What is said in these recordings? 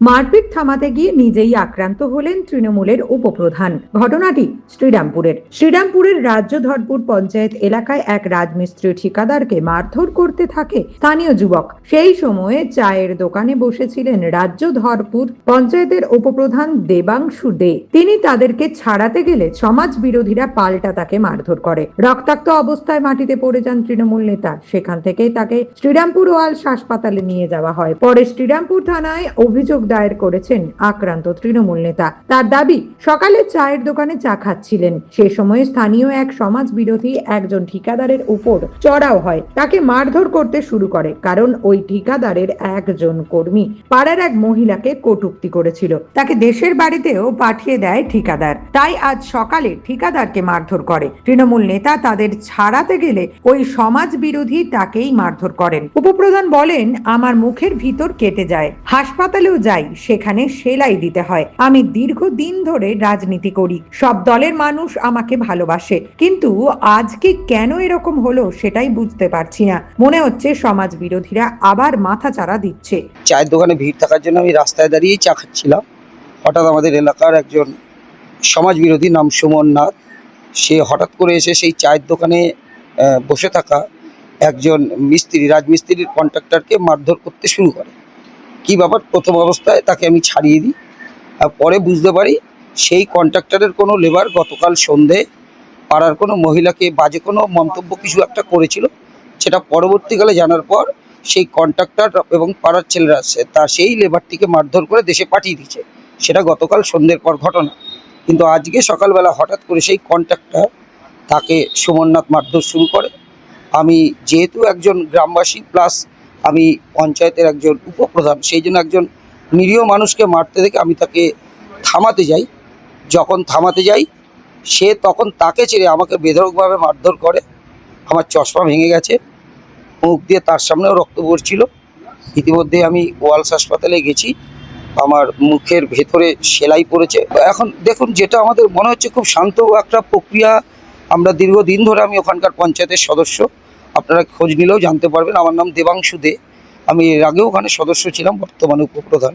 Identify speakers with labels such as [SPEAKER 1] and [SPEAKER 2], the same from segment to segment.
[SPEAKER 1] মারপিট থামাতে গিয়ে নিজেই আক্রান্ত হলেন তৃণমূলের উপপ্রধান। ঘটনাটি শ্রীরামপুরের। শ্রীরামপুরের রাজ্যধরপুর পঞ্চায়েত এলাকায় এক রাজমিস্ত্রি ঠিকাদারকে মারধর করতে থাকে স্থানীয় যুবক। সেই সময়ে চায়ের দোকানে বসেছিলেন রাজ্য ধরপুর পঞ্চায়েতের উপপ্রধান দেবাংশু দে। তিনি তাদেরকে ছাড়াতে গেলে সমাজ বিরোধীরা পাল্টা তাকে মারধর করে। রক্তাক্ত অবস্থায় মাটিতে পড়ে যান তৃণমূল নেতা। সেখান থেকে তাকে শ্রীরামপুর ওয়ালস হাসপাতালে নিয়ে যাওয়া হয়। পরে শ্রীরামপুর থানায় অভিযোগ দায়ের করেছেন আক্রান্ত তৃণমূল নেতা। তার দাবি, সকালে চায়ের দোকানে চা খাচ্ছিলেন। সে সময় স্থানীয় এক সমাজ বিরোধী একজন ঠিকাদারের উপর চড়াও হয়। তাকে মারধর করতে শুরু করে, কারণ ওই ঠিকাদারের একজন কর্মী পাড়ার এক মহিলাকে কটূক্তি করেছিল। তাকে দেশের বাড়িতেও পাঠিয়ে দেয় ঠিকাদার। তাই আজ সকালে ঠিকাদারকে মারধর করে। তৃণমূল নেতা তাদের ছাড়াতে গেলে ওই সমাজ বিরোধী তাকেই মারধর করেন। উপপ্রধান বলেন, আমার মুখের ভিতর কেটে যায়। হাসপাতালেও যাই সেখানে সেলাই দিতে হয়। আমি দীর্ঘদিন ধরে রাজনীতি করি। সব দলের মানুষ আমাকে ভালোবাসে। কিন্তু আজকে কেন এরকম হলো সেটাই বুঝতে পারছি না। মনে হচ্ছে সমাজ বিরোধীরা আবার মাথাচাড়া দিচ্ছে।
[SPEAKER 2] চায়ের দোকানে ভিড় থাকার জন্য আমি রাস্তায় দাঁড়িয়েই চা খাচ্ছিলাম। হঠাৎ আমাদের এলাকার একজন সমাজ বিরোধী নাম সুমন নাথ, সে হঠাৎ করে এসে সেই চায়ের দোকানে বসে থাকা একজন মিস্ত্রি, রাজমিস্ত্রির কন্ট্রাক্টরকে মারধর করতে শুরু করে। কি ব্যাপার? প্রথম অবস্থায় তাকে আমি ছাড়িয়ে দিই। আর পরে বুঝতে পারি সেই কন্ট্রাক্টরের কোনো লেবার গতকাল সন্ধে পাড়ার কোনো মহিলাকে বাজে কোনো মন্তব্য কিছু একটা করেছিল। সেটা পরবর্তীকালে জানার পর সেই কন্ট্রাক্টর এবং পাড়ার ছেলেরা তার সেই লেবারটিকে মারধর করে দেশে পাঠিয়ে দিয়েছে। সেটা গতকাল সন্ধ্যের পর ঘটনা। কিন্তু আজকে সকালবেলা হঠাৎ করে সেই কন্ট্রাক্টর তাকে সুমননাথ মারধর শুরু করে। আমি যেহেতু একজন গ্রামবাসী প্লাস আমি পঞ্চায়েতের একজন উপপ্রধান, সেই জন্য একজন নিরীহ মানুষকে মারতে দেখে আমি তাকে থামাতে যাই। যখন থামাতে যাই, সে তখন তাকে ছেড়ে আমাকে বেধরকভাবে মারধর করে। আমার চশমা ভেঙে গেছে, মুখ দিয়ে তার সামনেও রক্ত পড়ছিল। ইতিমধ্যে আমি ওয়ালস হাসপাতালে গেছি, আমার মুখের ভেতরে সেলাই পড়েছে। এখন দেখুন, যেটা আমাদের মনে হচ্ছে খুব শান্ত একটা প্রক্রিয়া। আমরা দীর্ঘদিন ধরে আমি ওখানকার পঞ্চায়েতের সদস্য। আপনারা খোঁজ নিলেও জানতে পারবেন। আমার নাম দেবাংশু দে। আমি এর আগেও ওখানে সদস্য ছিলাম, বর্তমানে উপপ্রধান।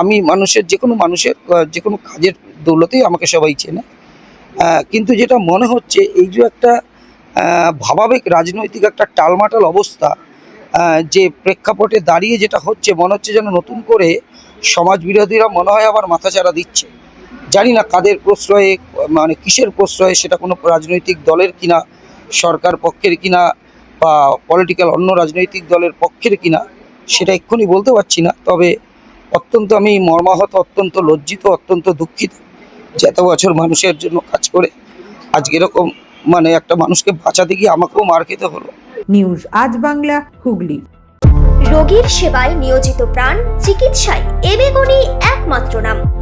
[SPEAKER 2] আমি মানুষের যে কোনো মানুষের যে কোনো কাজের দৌলতেই আমাকে সবাই চেনে। কিন্তু যেটা মনে হচ্ছে, এই যে একটা ভাবাবেগ, রাজনৈতিক একটা টালমাটাল অবস্থা যে প্রেক্ষাপটে দাঁড়িয়ে যেটা হচ্ছে, মনে হচ্ছে যেন নতুন করে সমাজ বিরোধীরা মনে হয় আবার মাথাচাড়া দিচ্ছে। জানি না কাদের প্রশ্রয়ে মানে কিসের প্রশ্রয়ে, সেটা কোনো রাজনৈতিক দলের কিনা সরকার পক্ষের কিনা বা পলিটিক্যাল অন্য রাজনৈতিক দলের পক্ষের কিনা সেটা এক্ষুনি বলতে পারছি না। তবে অত্যন্ত আমি মর্মাহত অত্যন্ত লজ্জিত অত্যন্ত দুঃখিত যে এত বছর মানুষের জন্য কাজ করে আজকে এরকম মানে একটা মানুষকে বাঁচাতে গিয়ে আমাকেও মার খেতে হলো।
[SPEAKER 1] নিউজ আজ বাংলা হুগলি।
[SPEAKER 3] রোগীর সেবায় নিয়োজিত প্রাণ চিকিৎসায় এবেগুনি একমাত্র নাম।